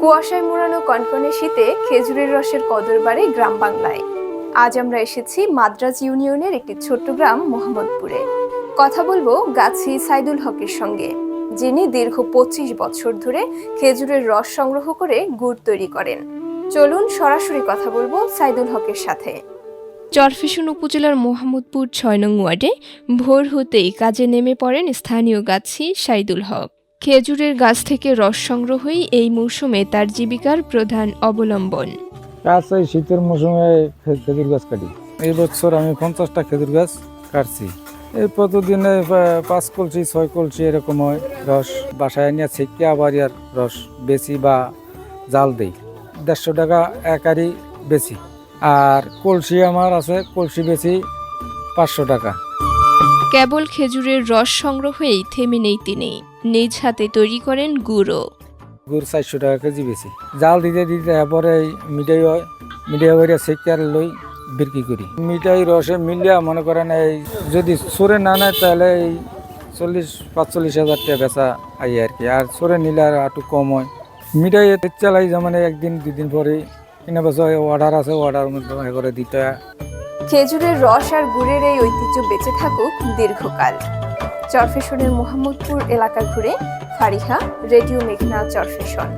কুয়াশায় মোড়ানো কনকনে শীতে খেজুরের রসের কদর বাড়ে গ্রাম বাংলায়। আজ আমরা এসেছি মাদ্রাজ ইউনিয়নের একটি ছোট্ট গ্রাম মোহাম্মদপুরে। কথা বলব গাছি সাইদুল হকের সঙ্গে, যিনি দীর্ঘ পঁচিশ বছর ধরে খেজুরের রস সংগ্রহ করে গুড় তৈরি করেন। চলুন সরাসরি কথা বলব সাইদুল হকের সাথে। চরফেশন উপজেলার মোহাম্মদপুর ছয় নং ওয়ার্ডে ভোর হতেই কাজে নেমে পড়েন স্থানীয় গাছি সাইদুল হক। খেজুরের গাছ থেকে রস সংগ্রহই এই মৌসুমে তার জীবিকার প্রধান অবলম্বন। এই শীতের মৌসুমে খেজুর গাছ কাটি। এই বছর আমি পঞ্চাশটা খেজুর গাছ কাটছি। এই প্রতিদিনে পাঁচ কলসি, ছয় কলসি এরকম হয় রস বাসায় নিয়ে ছেঁকে আবার ইয়ার রস বেশি বা জাল দেই। দেড়শো টাকা একারি বেশি। আর কলসি আমার আছে, কলসি বেশি পাঁচশো টাকা। কেবল খেজুরের রস সংগ্রহেই থেমে নেই তিনি। নিজ হাতে তৈরি করেন গুঁড়ো গুড় চারশো টাকা কেজি বেশি। জাল দিতে দিতে এই মিঠাই হয়। মিঠাই হয়ে ছেঁকে লই বিক্রি করি। মিঠাই রসে মিলিয়া মনে করেন এই যদি সরে না নেয় তাহলে এই চল্লিশ, পাঁচচল্লিশ হাজার টাকা বেচা আই আর কি। আর সরে নিলে আর একটু কম হয়। মিঠাই চালাই যেমন একদিন, দুদিন পরে কিনা বেচা অর্ডার আছে অর্ডার করে দিতে। খেজুরের রস আর গুড়ের এই ঐতিহ্য বেঁচে থাকুক দীর্ঘকাল। চরফেশনের মোহাম্মদপুর এলাকা ঘুরে ফারিহা, রেডিও মেঘনা চরফেশন।